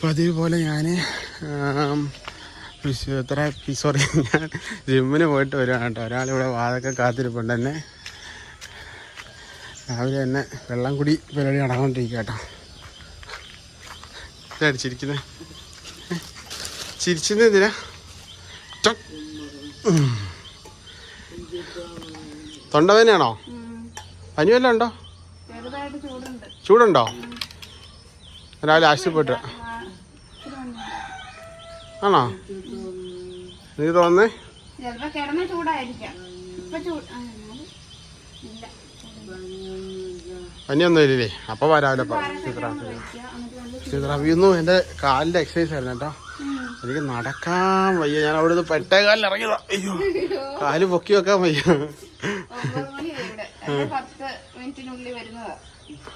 അപ്പം അതേപോലെ ഞാൻ ഫിസിയോതെറാപ്പി സോറി ഞാൻ ജിമ്മിന് പോയിട്ട് വരുവാണ് കേട്ടോ. ഒരാളിവിടെ വാതൊക്കെ കാത്തിരിപ്പുണ്ട്. തന്നെ രാവിലെ തന്നെ വെള്ളം കുടി പരിപാടി നടന്നുകൊണ്ടിരിക്കുക കേട്ടോ. ഇതാണ് ചിരിക്കുന്നത് ചിരിച്ചത് എന്തിനാ? ടക്. പനിയല്ലോ തൊണ്ടവേദനയാണോ പനി വല്ലതും ഉണ്ടോ? ചൂടുണ്ട്. ചൂടുണ്ടോ? രാവിലെ ആശുപത്രി പോയിട്ട്. ആണോ? നീ തോന്നേ ചിലപ്പോ കിടന്ന ചൂടായിരിക്കാം. ഇപ്പൊ ചൂട് ആ, എന്നാലും ഇല്ല. പനിയൊന്നും ഇല്ലേ അപ്പൊ വരാമല്ലോ പാരസെറ്റമോൾ എന്റെ കാലിന്റെ എക്സസൈസ് ആയിരുന്നു കേട്ടോ. എനിക്ക് നടക്കാൻ വയ്യ. ഞാൻ അവിടെ നിന്ന് പെട്ടേ കാലിൽ ഇറങ്ങിയതാ. അയ്യോ. കാൽ പൊക്കി വെക്കാൻ വയ്യ.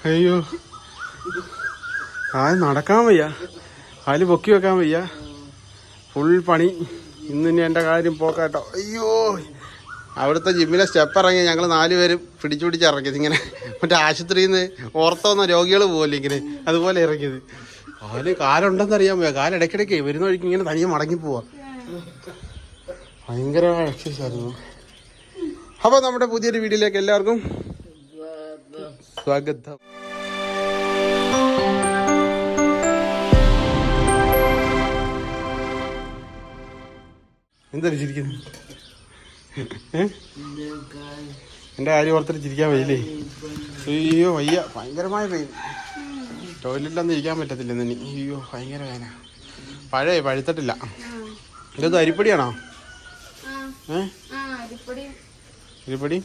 അയ്യോ. കാൽ നടക്കാൻ വയ്യ. കാൽ പൊക്കി വെക്കാൻ വയ്യ. ഫുൾ പണി. ഇന്ന് ഇനി എന്റെ കാര്യം പോക്കാട്ടോ. അയ്യോ. അവിടുത്തെ ജിമ്മിലെ സ്റ്റെപ്പ് ഇറങ്ങി ഞങ്ങൾ നാലുപേരും പിടിച്ചു പിടിച്ച് ഇറങ്ങിയത് ഇങ്ങനെ. മറ്റേ ആശുപത്രിയിൽ നിന്ന് ഓർത്തോന്ന രോഗികൾ പോകല്ലേ ഇങ്ങനെ. അതുപോലെ ഇറങ്ങിയത്. കാൽ കാലുണ്ടെന്ന് അറിയാൻ പോയാ കാൽ ഇടയ്ക്കിടയ്ക്ക് വരുന്ന വഴിക്ക് ഇങ്ങനെ തനിയെ മടങ്ങി പോവാ. ഭയങ്കരമായ എക്സസൈസ് ആയിരുന്നു. അപ്പോൾ നമ്മുടെ പുതിയൊരു വീഡിയോയിലേക്ക് എല്ലാവർക്കും സ്വാഗതം. എന്താ ചിരിക്കുന്നത് എന്റെ കാര്യം ഓർത്തിട്ട് ചിരിക്കാൻ വയ്യല്ലേ? അയ്യോ വയ്യ. ഭയങ്കരമായ പെയിൻ ടോയ്ലറ്റിലൊന്നും ഇരിക്കാൻ പറ്റത്തില്ല ഇനി. അയ്യോ ഭയങ്കര വേന പഴയ പഴുത്തിട്ടില്ല. ഇതൊന്നും അരിപ്പടിയാണോ? ഏ? അരിപ്പൊടി?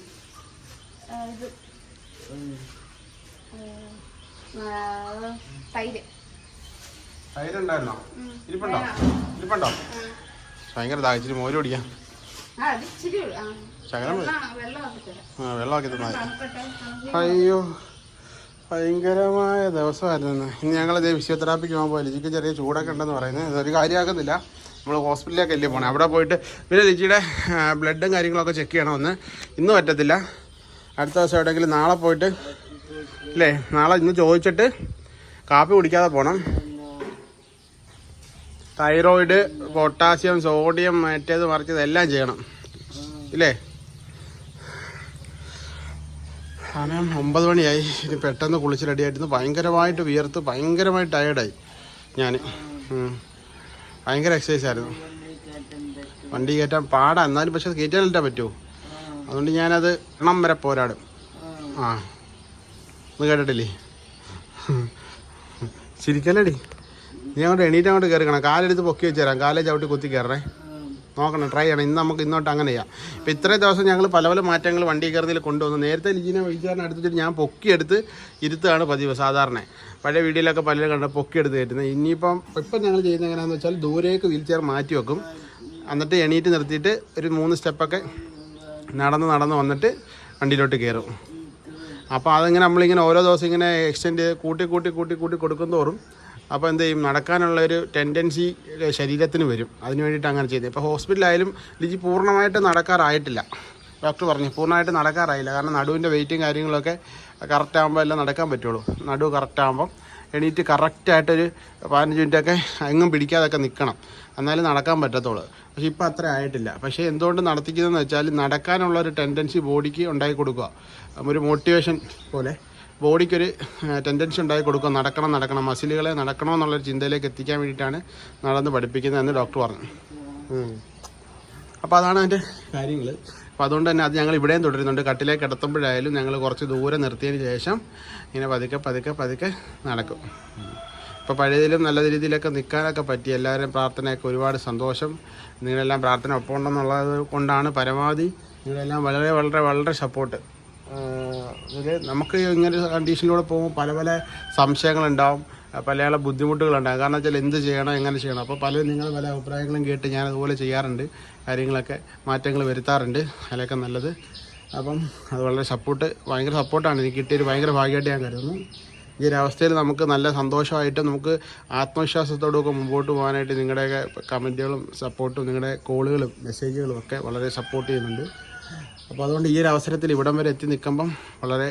തൈര്. തൈരുണ്ടായിരുന്നോ. ഇരിപ്പുണ്ടോ? ഇരിപ്പുണ്ടോ? ഭയങ്കര ദാഹിച്ചിട്ട് മോര് കുടിക്കാം. ആ. ശകലം വെള്ളമാക്കി തന്നാൽ തണുപ്പ് അയ്യോ ഭയങ്കരമായ ദിവസമായിരുന്നു ഇന്ന്. ഞങ്ങൾ ഇതേ ഫിസിയോതെറാപ്പിക്ക് പോകുമ്പോൾ ലിജിക്ക് ചെറിയ ചൂടൊക്കെ ഉണ്ടെന്ന് പറയുന്നത്. ഇതൊരു കാര്യമാക്കുന്നില്ല. നമ്മൾ ഹോസ്പിറ്റലിലേക്ക് അല്ലേ പോകണം അവിടെ പോയിട്ട് പിന്നെ ലിജിയുടെ ബ്ലഡും കാര്യങ്ങളൊക്കെ ചെക്ക് ചെയ്യണം ഒന്ന്. ഇന്ന് പറ്റത്തില്ല. അടുത്ത ദിവസം എവിടെയെങ്കിലും നാളെ പോയിട്ട് അല്ലേ നാളെ ഇന്ന് ചോദിച്ചിട്ട് കാപ്പി കുടിക്കാതെ പോകണം തൈറോയിഡ് പൊട്ടാസ്യം സോഡിയം മറ്റേത് മറിച്ചത് എല്ലാം ചെയ്യണം. ഇല്ലേ? സമയം ഒമ്പത് മണിയായി. ഇനി പെട്ടെന്ന് കുളിച്ച് റെഡിയായിരുന്നു ഭയങ്കരമായിട്ട് വിയർത്ത് ഭയങ്കരമായിട്ട് ടയേർഡായി ഞാൻ ഭയങ്കര എക്സസൈസ് ആയിരുന്നു. വണ്ടി കയറ്റാൻ പാടാ. എന്നാലും പക്ഷെ കയറ്റാൻ കയറ്റാനിട്ടാ പറ്റുമോ അതുകൊണ്ട് ഞാനത് എണ്ണം വരെ പോരാടും. ആ. ഒന്ന് കേട്ടിട്ടില്ലേ? ചിരിക്കല്ലടി നീ അങ്ങോട്ട് എണീറ്റ് അങ്ങോട്ട് കയറിക്കണം കാലെടുത്ത് പൊക്കി വെച്ച് തരാം കാലേ ചവിട്ടി കുത്തി കയറണേ നോക്കണം ട്രൈ ചെയ്യണം. ഇന്ന് നമുക്ക് ഇന്നോട്ട് അങ്ങനെ ചെയ്യാം. ഇപ്പം ഇത്രയും ദിവസം ഞങ്ങൾ പല പല മാറ്റങ്ങൾ വണ്ടി കയറുന്നതിൽ കൊണ്ടുവന്നു. നേരത്തെ ലിജിനെ വിചാരണ അടുത്തിട്ട് ഞാൻ പൊക്കിയെടുത്ത് ഇരുത്താണ് പതിവ് സാധാരണ. പഴയ വീഡിയോയിലൊക്കെ പലരും കണ്ട പൊക്കിയെടുത്ത് കയറ്റുന്നത്. ഇനിയിപ്പം ഇപ്പം ഞങ്ങൾ ചെയ്യുന്നത് എങ്ങനെയാണെന്ന് വെച്ചാൽ ദൂരേക്ക് വീൽ ചെയർ മാറ്റി വെക്കും. എന്നിട്ട് എണീറ്റ് നിർത്തിയിട്ട് ഒരു മൂന്ന് സ്റ്റെപ്പൊക്കെ നടന്ന് നടന്ന് വന്നിട്ട് വണ്ടിയിലോട്ട് കയറും. അപ്പോൾ അതിങ്ങനെ നമ്മളിങ്ങനെ ഓരോ ദിവസം ഇങ്ങനെ എക്സ്റ്റെൻഡ് ചെയ്ത് കൂട്ടി കൂട്ടി കൂട്ടി കൂട്ടി കൊടുക്കും തോറും അപ്പോൾ എന്ത് ചെയ്യും? നടക്കാനുള്ള ഒരു ടെൻഡൻസി ശരീരത്തിന് വരും. അതിന് വേണ്ടിയിട്ട് അങ്ങനെ ചെയ്തത് ഇപ്പോൾ ഹോസ്പിറ്റലായാലും ലിജി പൂർണമായിട്ട് നടക്കാറായിട്ടില്ല. ഡോക്ടർ പറഞ്ഞു പൂർണമായിട്ട് നടക്കാറായില്ല. കാരണം നടുവിന്റെ വെയിറ്റും കാര്യങ്ങളൊക്കെ കറക്റ്റ് ആകുമ്പോൾ എല്ലാം നടക്കാൻ പറ്റുള്ളൂ. നടു കറക്റ്റ് ആകുമ്പം എണീറ്റ് കറക്റ്റായിട്ടൊരു പതിനഞ്ച് മിനിറ്റൊക്കെ എങ്ങും പിടിക്കാതൊക്കെ നിൽക്കണം എന്നാലും നടക്കാൻ പറ്റത്തുള്ളൂ. പക്ഷേ ഇപ്പം അത്ര ആയിട്ടില്ല. പക്ഷേ എന്തുകൊണ്ട് നടത്തിക്കുന്നതെന്ന് വെച്ചാൽ നടക്കാനുള്ള ഒരു ടെൻഡൻസി ബോഡിക്ക് ഉണ്ടാക്കി കൊടുക്കുക. ഒരു മോട്ടിവേഷൻ പോലെ ബോഡിക്കൊരു ടെൻഡൻസി ഉണ്ടായി കൊടുക്കുക. നടക്കണം നടക്കണം. മസിലുകളെ നടക്കണം എന്നുള്ളൊരു ചിന്തയിലേക്ക് എത്തിക്കാൻ വേണ്ടിയിട്ടാണ് നടന്ന് പഠിപ്പിക്കുന്നതെന്ന് ഡോക്ടർ പറഞ്ഞു. അപ്പോൾ അതാണ് അതിന്റെ കാര്യങ്ങൾ അപ്പോൾ അതുകൊണ്ട് തന്നെ അത് ഞങ്ങൾ ഇവിടെയും തുടരുന്നുണ്ട്. കട്ടിലേക്ക് കിടത്തുമ്പോഴായാലും ഞങ്ങൾ കുറച്ച് ദൂരെ നിർത്തിയതിന് ശേഷം ഇങ്ങനെ പതുക്കെ പതുക്കെ പതുക്കെ നടക്കും. ഇപ്പോൾ പഴയതിലും നല്ല രീതിയിലൊക്കെ നിൽക്കാനൊക്കെ പറ്റി. എല്ലാവരും പ്രാർത്ഥനയൊക്കെ ഒരുപാട് സന്തോഷം. നിങ്ങളെല്ലാം പ്രാർത്ഥന ഒപ്പം ഉണ്ടെന്നുള്ളത് കൊണ്ടാണ് പരമാവധി നിങ്ങളെല്ലാം വളരെ വളരെ വളരെ സപ്പോർട്ട് ഇതിൽ നമുക്ക് ഇങ്ങനെ കണ്ടീഷനിലൂടെ പോകുമ്പോൾ പല പല സംശയങ്ങളുണ്ടാവും പല പല ബുദ്ധിമുട്ടുകളുണ്ടാകും കാരണം വെച്ചാൽ എന്ത് ചെയ്യണം എങ്ങനെ ചെയ്യണം. അപ്പോൾ പല നിങ്ങൾ പല അഭിപ്രായങ്ങളും കേട്ട് ഞാൻ അതുപോലെ ചെയ്യാറുണ്ട്. കാര്യങ്ങളൊക്കെ മാറ്റങ്ങൾ വരുത്താറുണ്ട്. അതിലൊക്കെ നല്ലത്. അപ്പം അത് വളരെ സപ്പോർട്ട് ഭയങ്കര സപ്പോർട്ടാണ് എനിക്ക് കിട്ടിയൊരു ഭയങ്കര ഭാഗ്യമായിട്ട് ഞാൻ കരുതുന്നു. ഈ ഒരു അവസ്ഥയിൽ നമുക്ക് നല്ല സന്തോഷമായിട്ട് നമുക്ക് ആത്മവിശ്വാസത്തോടൊക്കെ മുമ്പോട്ട് പോകാനായിട്ട് നിങ്ങളുടെയൊക്കെ കമന്റുകളും സപ്പോർട്ടും നിങ്ങളുടെ കോളുകളും മെസ്സേജുകളും ഒക്കെ വളരെ സപ്പോർട്ട് ചെയ്യുന്നുണ്ട്. അപ്പോൾ അതുകൊണ്ട് ഈ ഒരു അവസരത്തിൽ ഇവിടം വരെ എത്തി നിൽക്കുമ്പം വളരെ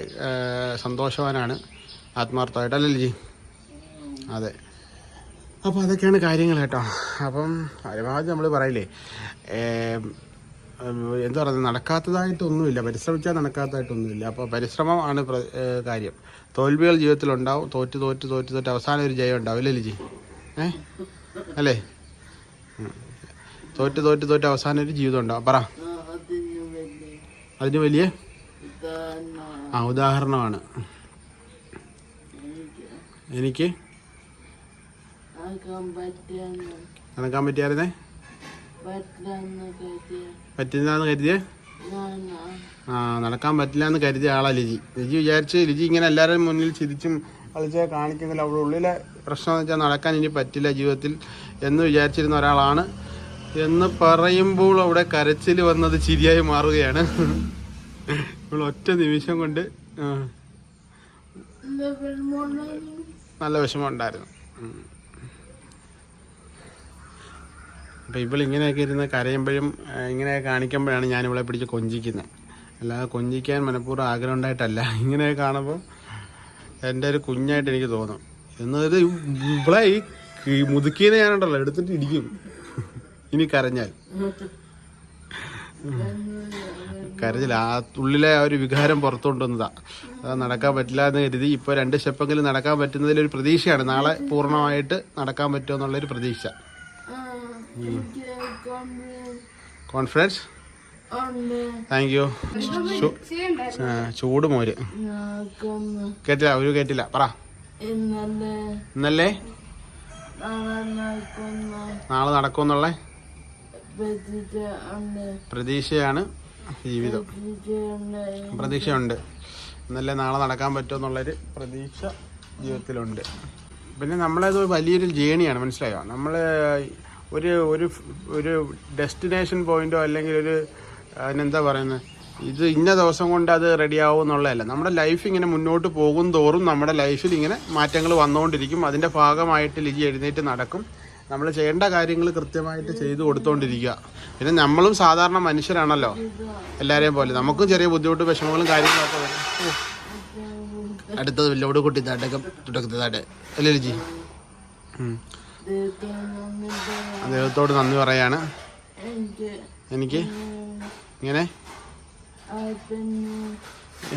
സന്തോഷവാനാണ് ആത്മാർത്ഥമായിട്ട് അല്ലേ ജി അതെ. അപ്പോൾ അതൊക്കെയാണ് കാര്യങ്ങൾ കേട്ടോ. അപ്പം പരമാവധി നമ്മൾ പറയില്ലേ എന്താ പറയുക നടക്കാത്തതായിട്ടൊന്നുമില്ല. പരിശ്രമിച്ചാൽ നടക്കാത്തതായിട്ടൊന്നുമില്ല. അപ്പോൾ പരിശ്രമം ആണ് കാര്യം. തോൽവികൾ ജീവിതത്തിലുണ്ടാവും. തോറ്റ് തോറ്റ് തോറ്റ് തോറ്റ് അവസാനം ഒരു ജയം ഉണ്ടാവും. അല്ലേ ലിജി? ഏ? അല്ലേ. തോറ്റ് തോറ്റ് തോറ്റ് അവസാനം ഒരു ജീവിതം ഉണ്ടാവും. പറ. അതിന് വലിയ ആ ഉദാഹരണമാണ്. എനിക്ക് നടക്കാൻ പറ്റിയായിരുന്നേ? പറ്റാന്ന് കരുതിയ. ആ നടക്കാൻ പറ്റില്ല എന്ന് കരുതിയ ആളാ ലിജി. ലിജി വിചാരിച്ച് ലിജി ഇങ്ങനെ എല്ലാവരുടെയും മുന്നിൽ ചിരിച്ചും കളിച്ച് കാണിക്കുന്നില്ല. അവിടെ ഉള്ളിലെ പ്രശ്നം എന്ന് വെച്ചാൽ നടക്കാൻ ഇനി പറ്റില്ല ജീവിതത്തിൽ എന്ന് വിചാരിച്ചിരുന്ന ഒരാളാണ്. എന്ന് പറയുമ്പോൾ അവിടെ കരച്ചിൽ വന്നത് ചിരിയായി മാറുകയാണ്. ഒറ്റ നിമിഷം കൊണ്ട് നല്ല വിഷമം ഉണ്ടായിരുന്നു അപ്പം ഇവൾ ഇങ്ങനെയൊക്കെ ഇരുന്ന് കരയുമ്പോഴും ആ, ഇങ്ങനെയൊക്കെ കാണിക്കുമ്പോഴാണ് ഞാൻ ഇവളെ പിടിച്ച് കൊഞ്ചിക്കുന്നത്. അല്ലാതെ കൊഞ്ചിക്കാൻ മനഃപൂർവം ആഗ്രഹം ഉണ്ടായിട്ടല്ല ഇങ്ങനെ കാണുമ്പോൾ എന്റെ ഒരു കുഞ്ഞായിട്ട് എനിക്ക് തോന്നും. എന്നത് ഇവളെ ഈ മുതുക്കിയതിനെ ഞാനുണ്ടല്ലോ എടുത്തിട്ട് ഇടിക്കും ഇനി കരഞ്ഞാൽ. കരഞ്ഞില്ല. ആ ഉള്ളിലെ ആ ഒരു വികാരം പുറത്തുകൊണ്ടുവന്നതാ. അത് നടക്കാൻ പറ്റില്ല എന്ന് കരുതി ഇപ്പോൾ രണ്ട് സ്റ്റെപ്പെങ്കിലും നടക്കാൻ പറ്റുന്നതിലൊരു പ്രതീക്ഷയാണ്. നാളെ പൂർണമായിട്ട് നടക്കാൻ പറ്റുമെന്നുള്ളൊരു പ്രതീക്ഷ. കോൺഫിഡൻസ് താങ്ക് യു ചൂട് മോര്. കേട്ടില്ല ഒരു കേട്ടില്ല. പറ. ഇന്നലെ ഇന്നല്ലേ? നാളെ നടക്കുമെന്നുള്ളേ? പ്രതീക്ഷയാണ്. ജീവിതം. പ്രതീക്ഷയുണ്ട്. ഇന്നല്ലേ നാളെ നടക്കാൻ പറ്റുമോ എന്നുള്ളൊരു പ്രതീക്ഷ ജീവിതത്തിലുണ്ട്. പിന്നെ നമ്മളത് വലിയൊരു ജേണിയാണ് മനസ്സിലായോ? നമ്മൾ ഒരു ഒരു ഒരു ഡെസ്റ്റിനേഷൻ പോയിന്റോ അല്ലെങ്കിൽ ഒരു അതിനെന്താ പറയുന്നത്? ഇത് ഇന്ന ദിവസം കൊണ്ട് അത് റെഡിയാവും എന്നുള്ളതല്ല. നമ്മുടെ ലൈഫ് ഇങ്ങനെ മുന്നോട്ട് പോകും തോറും നമ്മുടെ ലൈഫിൽ ഇങ്ങനെ മാറ്റങ്ങൾ വന്നുകൊണ്ടിരിക്കും. അതിന്റെ ഭാഗമായിട്ട് ലിജി എഴുന്നേറ്റ് നടക്കും. നമ്മൾ ചെയ്യേണ്ട കാര്യങ്ങൾ കൃത്യമായിട്ട് ചെയ്തു കൊടുത്തോണ്ടിരിക്കുക. പിന്നെ നമ്മളും സാധാരണ മനുഷ്യരാണല്ലോ. എല്ലാവരെയും പോലെ. നമുക്കും ചെറിയ ബുദ്ധിമുട്ട് വിഷമങ്ങളും കാര്യങ്ങളൊക്കെ വരും. അടുത്തത് വല്ലോട് കുട്ടി താട്ടൊക്കെ തുടക്കത്താട്ടെ അല്ലേ ലിജി? ദൈവത്തോട് നന്ദി പറയാണ്. എനിക്ക്? ഇങ്ങനെ?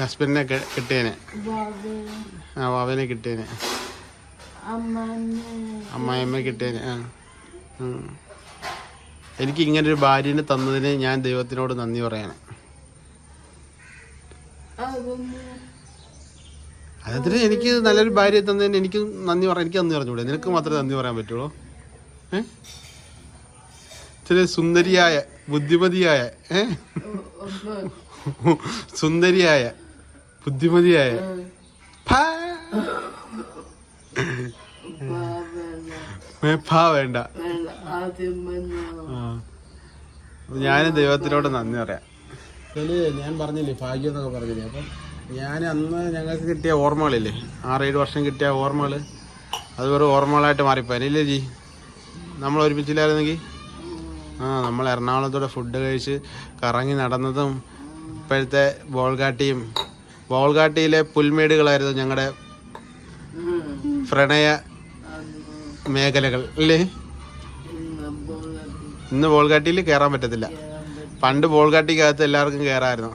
ഹസ്ബൻഡിനെ കിട്ടിയനെ. ആ വാവനെ കിട്ടിയേനെ. അമ്മായിമ്മ കിട്ടിയ ആ. എനിക്ക് ഇങ്ങനെ ഒരു ഭാര്യനെ തന്നതിന് ഞാൻ ദൈവത്തിനോട് നന്ദി പറയണം. അതിന് എനിക്ക് നല്ലൊരു ഭാര്യയെ തന്നതിന് എനിക്ക് നന്ദി പറയാം എനിക്ക് നന്ദി പറഞ്ഞൂടെ നിനക്ക് മാത്രമേ നന്ദി പറയാൻ പറ്റുള്ളൂ? ഏഹ് ഇച്ചിരി സുന്ദരിയായ ബുദ്ധിമതിയായ ഏഹ് സുന്ദരിയായ ബുദ്ധിമതിയായ. വേണ്ട. ഞാനും ദൈവത്തിനോട് നന്ദി പറയാം. ഞാൻ പറഞ്ഞില്ലേ ഭാഗ്യം എന്നൊക്കെ പറഞ്ഞില്ലേ? അപ്പം ഞാൻ അന്ന് ഞങ്ങൾക്ക് കിട്ടിയ ഓർമ്മകളില്ലേ? ആറേഴ് വർഷം കിട്ടിയ ഓർമ്മകൾ അത് വെറും ഓർമ്മകളായിട്ട് മാറിപ്പോയി. ഇല്ലേ ജി നമ്മൾ ഒരുമിച്ചില്ലായിരുന്നെങ്കിൽ? ആ നമ്മൾ എറണാകുളത്തൂടെ ഫുഡ് കഴിച്ച് കറങ്ങി നടന്നതും ഇപ്പോഴത്തെ ബോൾഗാട്ടിയും ബോൾഗാട്ടിയിലെ പുൽമേടുകളായിരുന്നു ഞങ്ങളുടെ പ്രണയ മേഖലകൾ അല്ലേ? ഇന്ന് ബോൾഗാട്ടിയിൽ കയറാൻ പറ്റത്തില്ല. പണ്ട് ബോൾഗാട്ടിക്കകത്ത് എല്ലാവർക്കും കയറായിരുന്നു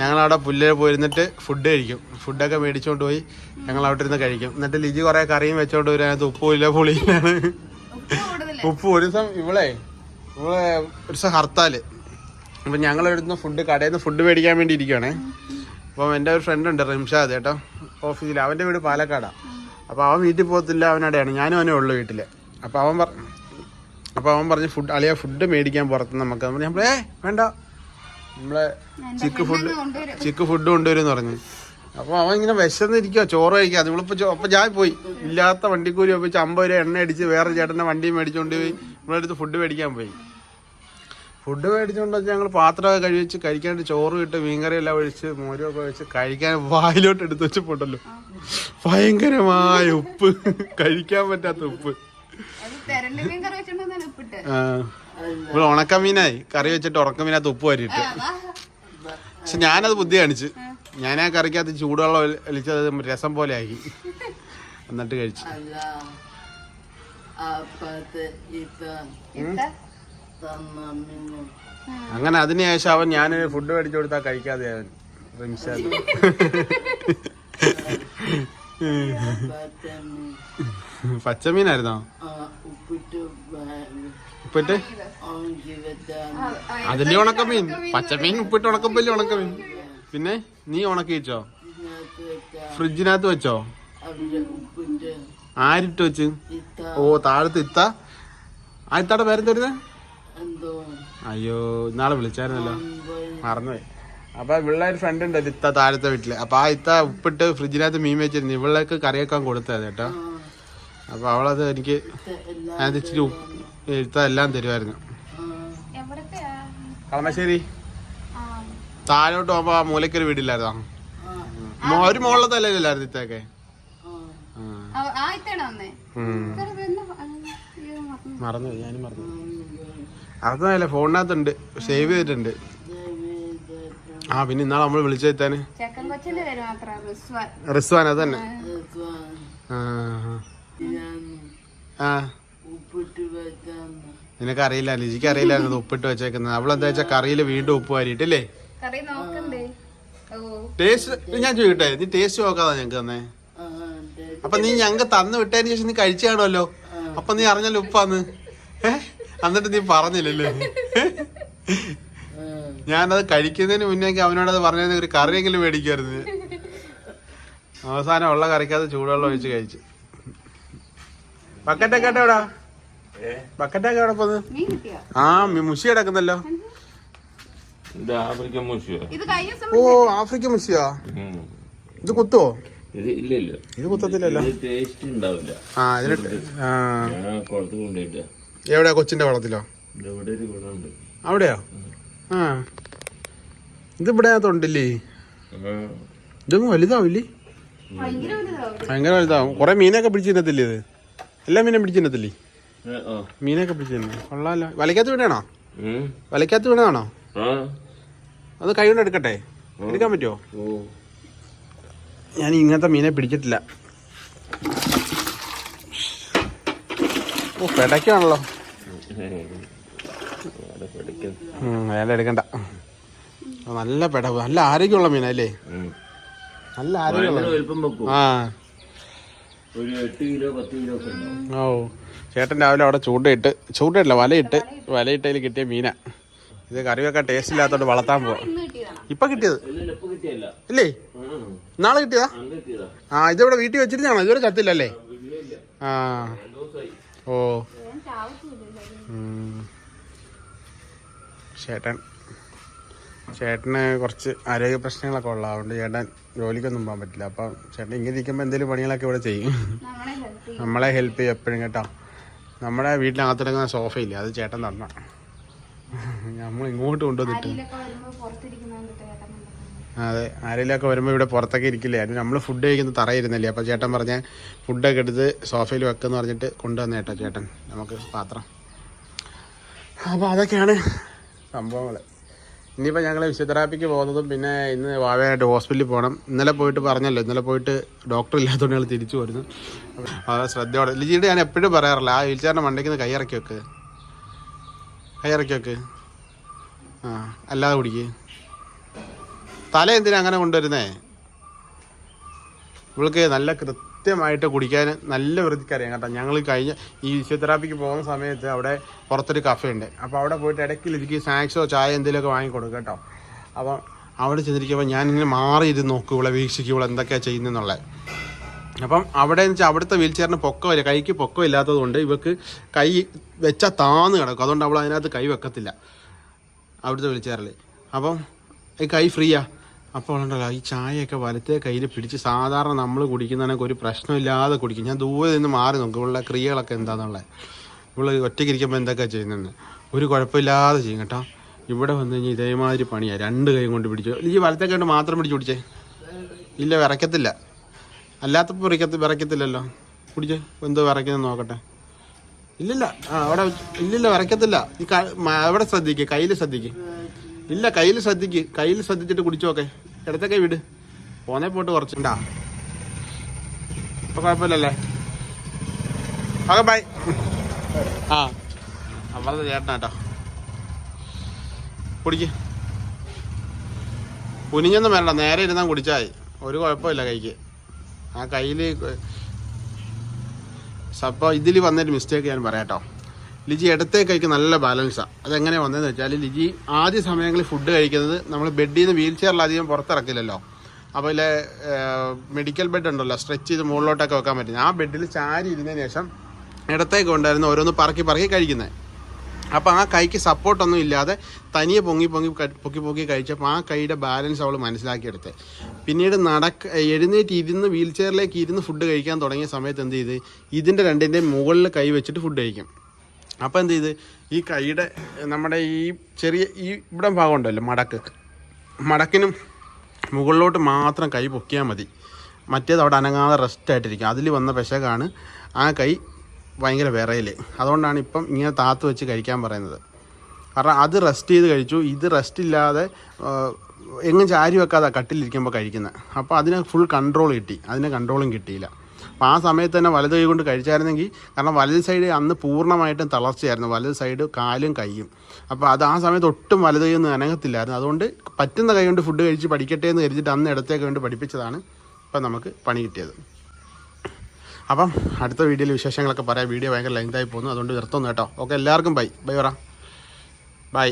ഞങ്ങളവിടെ പുല്ലിൽ പോയിരുന്നിട്ട് ഫുഡ് കഴിക്കും. ഫുഡൊക്കെ മേടിച്ചുകൊണ്ട് പോയി ഞങ്ങൾ അവിടെ ഇരുന്ന് കഴിക്കും. എന്നിട്ട് ലിജി കുറേ കറിയും വെച്ചോണ്ട് വരും. അതിനകത്ത് ഉപ്പുമില്ല പുളിയിലാണ് ഉപ്പ് ഒരു ദിവസം ഇവളെ ഇവളെ ഒരു ദിവസം ഹർത്താൽ അപ്പം ഞങ്ങൾ എടുക്കുന്ന ഫുഡ് കടയിൽ നിന്ന് ഫുഡ് മേടിക്കാൻ വേണ്ടി ഇരിക്കുകയാണേ അപ്പം എന്റെ ഒരു ഫ്രണ്ട് ഉണ്ട് റിംഷാദ് കേട്ടോ. ഓഫീസിൽ അവന്റെ വീട് പാലക്കാടാണ് അപ്പോൾ അവൻ വീട്ടിൽ പോകത്തില്ല അവനടെയാണ് ഞാനും അവനേ ഉള്ളു വീട്ടിൽ അപ്പോൾ അവൻ പറ അപ്പോൾ അവൻ പറഞ്ഞ് ഫുഡ് അളിയ ഫുഡ് മേടിക്കാൻ പുറത്ത് നമുക്ക്. നമ്മൾ ഏ വേണ്ട. നമ്മളെ ചിക്ക് ഫുഡ് ചിക്ക് ഫുഡ് കൊണ്ടുവരും എന്ന് പറഞ്ഞു. അപ്പോൾ അവൻ ഇങ്ങനെ വിശന്നിരിക്കുക ചോറ് കഴിക്കുക നിങ്ങളിപ്പോൾ അപ്പം അപ്പോൾ ഞാൻ പോയി. ഇല്ലാത്ത വണ്ടിക്കൂലി ഒപ്പിച്ച് അമ്പത് രൂപ എണ്ണ അടിച്ച് വേറെ ചേട്ടന്റെ വണ്ടി മേടിച്ചുകൊണ്ട് പോയി. നമ്മളെടുത്ത് ഫുഡ് മേടിക്കാൻ പോയി. ഫുഡ് മേടിച്ചുകൊണ്ട് വെച്ച് ഞങ്ങൾ പാത്രമൊക്കെ കഴിച്ച് കഴിക്കാണ്ട് ചോറ് ഇട്ട് മീൻകറി എല്ലാം ഒഴിച്ച് മോരൊക്കെ ഒഴിച്ച് കഴിക്കാൻ വായിലോട്ട് എടുത്ത് വെച്ചപ്പോണ്ടല്ലോ ഭയങ്കരമായ ഉപ്പ്. കഴിക്കാൻ പറ്റാത്ത ഉപ്പ്. ഇവിടെ ഉണക്കമീനായി കറി വെച്ചിട്ട് ഉണക്കമീനകത്ത് ഉപ്പ് വരിയിട്ട് പക്ഷെ ഞാനത് ബുദ്ധി കാണിച്ച്. ഞാൻ ആ കറിക്കകത്ത് ചൂടുവെള്ളം വലിച്ചത് ഒലിച്ചത് രസം പോലെ ആക്കി. എന്നിട്ട് കഴിച്ചു. അല്ല. അപ്പത്തെ ഇത്ത അങ്ങനെ അതിനുശേഷം അവൻ ഞാൻ ഫുഡ് മേടിച്ചു കൊടുത്താൽ കഴിക്കാതെ അവൻ. റിംഷാദ് പച്ചമീനായിരുന്നോ? ഉപ്പിട്ട്? അതിന്റെ ഉണക്കമീൻ. പച്ചമീൻ ഉപ്പിട്ട് ഉണക്കപ്പല്ലേ ഉണക്കമീൻ. പിന്നെ നീ ഉണക്കി വെച്ചോ? ഫ്രിഡ്ജിനകത്ത് വെച്ചോ? ആരിട്ട് വെച്ച്? ഓ താഴത്ത് ഇത്ത. ആ എന്തോ അയ്യോ ഇന്നാളെ വിളിച്ചായിരുന്നല്ലോ. മറന്നുപോയി. അപ്പൊ ഇവിടെ ഒരു ഫ്രണ്ട് ഉണ്ട് ഇത്ത താഴത്തെ വീട്ടിൽ. അപ്പൊ ആ ഇത്ത ഉപ്പിട്ട് ഫ്രിഡ്ജിനകത്ത് മീൻ വെച്ചിരുന്നു. ഇവളേക്ക് കറിയൊക്കെ കൊടുത്തത് കേട്ടോ. അപ്പൊ അവളത് എനിക്ക് അത് ഇച്ചിരി ഇത്ത എല്ലാം തരുമായിരുന്നു കളമശ്ശേരി. താഴോട്ട് പോകുമ്പോ ആ മൂലക്കൊരു വീടില്ലായിരുന്നോ? ഒരു മുകളിലത്തെ അല്ലായിരുന്നു ഇത്തൊക്കെ മറന്നു. ഞാനും മറന്നു അതൊന്നുമല്ല ഫോണിനകത്തുണ്ട്. സേവ് ചെയ്തിട്ടുണ്ട്. ആ പിന്നെ ഇന്നാളെ നമ്മൾ വിളിച്ചു എത്താന് റിസ്വാൻ. റിസ്വാൻ അത് തന്നെ ആ നിനക്ക് അറിയില്ല ലിജിക്ക് അറിയില്ലായിരുന്നു ഇത് ഉപ്പിട്ട് വെച്ചേക്കുന്നത്. അവളെന്താ വെച്ചാൽ കറിയിൽ വീണ്ടും ഉപ്പ് വാരിയിട്ടില്ലേ? ഓ. ടേസ്റ്റ് ഞാൻ ചോദിക്കട്ടെ നീ ടേസ്റ്റ് നോക്കാതാ ഞങ്ങക്ക് തന്നെ? അപ്പൊ നീ ഞങ്ങക്ക് തന്നു വിട്ടതിന് ശേഷം നീ കഴിച്ചാണല്ലോ അപ്പൊ നീ അറിഞ്ഞല്ലോ ഉപ്പാന്ന്. ഏ? എന്നിട്ട് നീ പറഞ്ഞില്ലല്ലേ? ഞാനത് കഴിക്കുന്നതിന് മുന്നേ അവനോടത് പറഞ്ഞത് ഒരു കറിയെങ്കിലും മേടിക്കായിരുന്നു അവസാനം ഉള്ള കറിക്കകത്ത് ചൂടുവെള്ളം ഒഴിച്ച് കഴിച്ചു. ബക്കറ്റൊക്കെ എവിടാ? ബക്കറ്റൊക്കെ എവിടെ പോന്ന്? ആ മുഷി കിടക്കുന്നല്ലോ. ഓ ആഫ്രിക്കൻ മുഷിയാ? ഇത് കുത്തോ? ഇത് ഇല്ല ഇല്ല ഇത് കുത്തത്തില്ലല്ലോ. ആ ഇതിന് ആ. എവിടെയാ കൊച്ചിന്റെ വളത്തിലോ അവിടെയോ? ആ. ഇത് ഇവിടെ തൊണ്ടില്ലേ? ഇതൊന്നും വലുതാവില്ലേ? ഭയങ്കര വലുതാവും. കൊറേ മീനൊക്കെ പിടിച്ചിരുന്നത്തില്ലേ ഇത്? എല്ലാ മീനും പിടിച്ചിരുന്നത്തില്ലേ. മീനൊക്കെ പിടിച്ചിരുന്നു കൊള്ളാല്ല കൊള്ളാലോ. വലക്കകത്ത് വീണാണോ ഉം. വലക്കകത്ത് വീണതാണോ? അത് കൈ കൊണ്ട് എടുക്കട്ടെ. എടുക്കാൻ പറ്റുമോ ഞാൻ ഇങ്ങനത്തെ മീനെ പിടിച്ചിട്ടില്ല ഓ പെടയ്ക്കാണല്ലോ. വേല എടുക്കണ്ട. നല്ല പെട നല്ല ആരോഗ്യമുള്ള മീനല്ലേ. നല്ല ആരോഗ്യമുള്ള ആ. ഒരു എട്ട് കിലോ പത്ത് കിലോ ഓ ചേട്ടൻ രാവിലെ അവിടെ ചൂണ്ടയിട്ട് ചൂണ്ടയില്ല വലയിട്ട് വലയിട്ടതിൽ കിട്ടിയ മീന. ഇത് കറി വെക്കാൻ ടേസ്റ്റ് ഇല്ലാത്തോണ്ട് വളർത്താൻ പോവാ. ഇന്ന് കിട്ടിയതാണ് ഇപ്പൊ കിട്ടിയത് ഇല്ല? നാളെ കിട്ടിയതാ? ആ ഇതിവിടെ വീട്ടിൽ വെച്ചിരുന്നാണോ ഇതുവരെ ചത്തില്ലല്ലേ? ആ ഓ. ചേട്ടൻ. ചേട്ടന് കുറച്ച് ആരോഗ്യ പ്രശ്നങ്ങളൊക്കെ ഉള്ള അതുകൊണ്ട് ചേട്ടൻ ജോലിക്കൊന്നും പോകാൻ പറ്റില്ല. അപ്പം ചേട്ടൻ ഇങ്ങനെ ഇരിക്കുമ്പോൾ എന്തെങ്കിലും പണികളൊക്കെ ഇവിടെ ചെയ്യും. നമ്മളെ ഹെൽപ്പ് ചെയ്യും. എപ്പോഴും കേട്ടോ. നമ്മുടെ വീട്ടിനകത്തിറങ്ങുന്ന സോഫയില്ലേ അത് ചേട്ടൻ തന്ന. നമ്മൾ ഇങ്ങോട്ട് കൊണ്ടുവന്നിട്ട് അരിയിലൊക്കെ വരുമ്പോ പുറത്തിരിക്കുന്നതുകൊണ്ട് ചേട്ടൻ കൊണ്ടുവന്നു. അതെ ആരെങ്കിലുമൊക്കെ വരുമ്പോൾ ഇവിടെ പുറത്തൊക്കെ ഇരിക്കില്ലേ? അതിന് നമ്മൾ ഫുഡ് കഴിക്കുന്ന തറയിരുന്നില്ലേ? അപ്പോൾ ചേട്ടൻ പറഞ്ഞ ഫുഡൊക്കെ എടുത്ത് സോഫയിൽ വെക്കെന്ന് പറഞ്ഞിട്ട് കൊണ്ടുവന്ന കേട്ടോ ചേട്ടൻ. നമുക്ക് പാത്രം. അപ്പോൾ അതൊക്കെയാണ് സംഭവങ്ങൾ ഇനിയിപ്പോൾ ഞങ്ങൾ ഫിസിയോതെറാപ്പിക്ക് പോകുന്നതും പിന്നെ ഇന്ന് വാഴയായിട്ട് ഹോസ്പിറ്റലിൽ പോകണം ഇന്നലെ പോയിട്ട് പറഞ്ഞല്ലോ ഇന്നലെ പോയിട്ട് ഡോക്ടർ ഇല്ലാത്തതുകൊണ്ട് ഞങ്ങൾ തിരിച്ചു വരുന്നു വളരെ ശ്രദ്ധയോടെ. ലിജിയുടെ ഞാൻ എപ്പോഴും പറയാറില്ല ആ വീൽചെയറിന്റെ മണ്ടയ്ക്ക് നിന്ന് കൈയിറക്കി വെക്ക്. കൈയിറക്കി വെക്ക്. ആ അല്ലാതെ കുടിക്ക്. തല എന്തിനാ അങ്ങനെ കൊണ്ടുവരുന്നേ? ഇവൾക്ക് നല്ല കൃത്യമായിട്ട് കുടിക്കാൻ നല്ല വൃത്തിക്കറിയാം കേട്ടോ. ഞങ്ങൾ കഴിഞ്ഞ ഈ ഫിസിയോതെറാപ്പിക്ക് പോകുന്ന സമയത്ത് അവിടെ പുറത്തൊരു കഫേ ഉണ്ട് അപ്പോൾ അവിടെ പോയിട്ട് ഇടയ്ക്ക് എനിക്ക് സ്നാക്സോ ചായ എന്തെങ്കിലുമൊക്കെ വാങ്ങിക്കൊടുക്കും കേട്ടോ. അപ്പം അവിടെ ചെന്നിരിക്കുമ്പോൾ ഞാനിങ്ങനെ ഇങ്ങനെ മാറി ഇത് നോക്കും ഇവിടെ വീക്ഷിക്കും ഇവിടെ എന്തൊക്കെയാണ് ചെയ്യുന്നതെന്നുള്ളത് അപ്പം അവിടെ എന്ന് വെച്ചാൽ അവിടുത്തെ വീൽ ചെയറിന് പൊക്കമില്ല കൈക്ക് പൊക്കം ഇല്ലാത്തത് കൊണ്ട് ഇവക്ക് കൈ വെച്ചാൽ താന്ന് കിടക്കും. അതുകൊണ്ട് അവൾ അതിനകത്ത് കൈ വെക്കത്തില്ല. അവിടുത്തെ വീൽ ചെയറിൽ അപ്പം ഈ കൈ ഫ്രീയാ. അപ്പോൾ ഉണ്ടല്ലോ ഈ ചായയൊക്കെ വലത്തെ കയ്യിൽ പിടിച്ച് സാധാരണ നമ്മൾ കുടിക്കുന്നതിനൊക്കെ ഒരു പ്രശ്നമില്ലാതെ കുടിക്കും. ഞാൻ ദൂരെ നിന്ന് മാറി നോക്കും ഇവളുടെ ക്രിയകളൊക്കെ എന്താണെന്നുള്ളത് ഇവൾ ഒറ്റയ്ക്ക് ഇരിക്കുമ്പോൾ എന്തൊക്കെ ചെയ്യുന്നതെന്ന്. ഒരു കുഴപ്പമില്ലാതെ ചെയ്യും കേട്ടോ. ഇവിടെ വന്നു കഴിഞ്ഞാൽ ഇതേമാതിരി പണിയാണ് രണ്ട് കൈ കൊണ്ട് പിടിച്ചു ഈ വലത്തെ കൈ കൊണ്ട് മാത്രം പിടിച്ച് പിടിച്ചേ ഇല്ല വിറയ്ക്കത്തില്ല. അല്ലാത്തപ്പോൾ വിറയ്ക്കത്തി വിറയ്ക്കത്തില്ലല്ലോ. കുടിച്ചേ എന്തോ വിറയ്ക്കുന്നത് നോക്കട്ടെ. ഇല്ലില്ല അവിടെ ഇല്ലില്ല വിറയ്ക്കത്തില്ല. അവിടെ ശ്രദ്ധിക്കുക കയ്യിൽ ശ്രദ്ധിക്ക്. ഇല്ല കയ്യിൽ ശ്രദ്ധിക്ക്. കയ്യിൽ ശ്രദ്ധിച്ചിട്ട് കുടിച്ചോക്കെ ഇടത്തൊക്കെ ഇടത്തെ വിട്. പോന്നെ പോട്ട് കുറച്ചുണ്ടാ ഇപ്പൊ കുഴപ്പമില്ലല്ലേ? ഓക്കെ ബൈ ആ. അപ്പുറത്തെ ചേട്ടനാ കേട്ടോ കുടിക്ക്. കുനിഞ്ഞൊന്നും വേണ്ട നേരെ ഇരുന്നാൽ കുടിച്ചായി ഒരു കുഴപ്പമില്ല കൈക്ക്. ആ കയ്യിൽ സപ്പോ ഇതിൽ വന്നൊരു മിസ്റ്റേക്ക് ഞാൻ പറയാം കേട്ടോ ലിജി ഇടത്തെ കൈക്ക് നല്ല ബാലൻസാണ് അതെങ്ങനെ വന്നതെന്ന് വെച്ചാൽ ലിജി ആദ്യ സമയങ്ങളിൽ ഫുഡ് കഴിക്കുന്നത് നമ്മൾ ബെഡിൽ നിന്ന് വീൽ ചെയറിൽ അധികം പുറത്തിറക്കില്ലല്ലോ. അപ്പോൾ ഇതിലെ മെഡിക്കൽ ബെഡ് ഉണ്ടല്ലോ സ്ട്രെച്ച് ചെയ്ത് മുകളിലോട്ടൊക്കെ വെക്കാൻ പറ്റും. ആ ബെഡിൽ ചാരി ഇരുന്നതിന് ശേഷം ഇടത്തേക്ക് കൊണ്ടായിരുന്നു ഓരോന്ന് പറക്കി പറക്കി കഴിക്കുന്നത് അപ്പോൾ ആ കൈക്ക് സപ്പോർട്ടൊന്നും ഇല്ലാതെ തനിയെ പൊങ്ങി പൊങ്ങി പൊക്കി പൊക്കി കഴിച്ചപ്പോൾ ആ കൈയുടെ ബാലൻസ് അവൾ മനസ്സിലാക്കിയെടുത്ത് പിന്നീട് നടക്ക എഴുന്നേറ്റ് ഇരുന്ന് വീൽ ചെയറിലേക്ക് ഇരുന്ന് ഫുഡ് കഴിക്കാൻ തുടങ്ങിയ സമയത്ത് എന്ത് ചെയ്ത് ഇതിന്റെ രണ്ടിന്റെയും മുകളിൽ കൈ വെച്ചിട്ട് ഫുഡ് കഴിക്കും. അപ്പോൾ എന്ത് ചെയ്ത്? ഈ കൈയുടെ നമ്മുടെ ഈ ചെറിയ ഈ ഇവിടെ ഭാഗം ഉണ്ടല്ലോ മടക്ക്. മടക്കിനും മുകളിലോട്ട് മാത്രം കൈ പൊക്കിയാൽ മതി. മറ്റേത് അവിടെ അനങ്ങാതെ റെസ്റ്റ് ആയിട്ടിരിക്കും. അതിൽ വന്ന പെശകാണ് ആ കൈ ഭയങ്കര വിറയിൽ അതുകൊണ്ടാണ് ഇപ്പം ഇങ്ങനെ താത്ത് വെച്ച് കഴിക്കാൻ പറയുന്നത്. കാരണം അത് റെസ്റ്റ് ചെയ്ത് കഴിച്ചു. ഇത് റെസ്റ്റ് ഇല്ലാതെ എങ്ങും ചാരി വെക്കാതെ കട്ടിലിരിക്കുമ്പോൾ കഴിക്കുന്നത് അപ്പോൾ അതിന് ഫുൾ കൺട്രോൾ കിട്ടി. അതിന് കൺട്രോളും കിട്ടിയില്ല. അപ്പോൾ ആ സമയത്ത് തന്നെ വലത് കൈ കൊണ്ട് കഴിച്ചായിരുന്നെങ്കിൽ കാരണം വലത് സൈഡ് അന്ന് പൂർണമായിട്ടും തളർച്ചയായിരുന്നു. വലത് സൈഡ് കാലും കൈയും. അപ്പോൾ അത് ആ സമയത്ത് ഒട്ടും വലത് കൈ ഒന്നും അനങ്ങത്തില്ലായിരുന്നു. അതുകൊണ്ട് പറ്റുന്ന കൈ കൊണ്ട് ഫുഡ് കഴിച്ച് പഠിക്കട്ടെ എന്ന് കരുതിയിട്ട് അന്ന് ഇടത്തേക്ക് കൊണ്ട് പഠിപ്പിച്ചതാണ് ഇപ്പം നമുക്ക് പണി കിട്ടിയത്. അപ്പം അടുത്ത വീഡിയോയിൽ വിശേഷങ്ങളൊക്കെ പറയാം. വീഡിയോ ഭയങ്കര ലെങ്തായി പോകുന്നു. അതുകൊണ്ട് നിർത്തുന്നു കേട്ടോ. ഓക്കെ എല്ലാവർക്കും ബൈ ബൈ പറ. ബൈ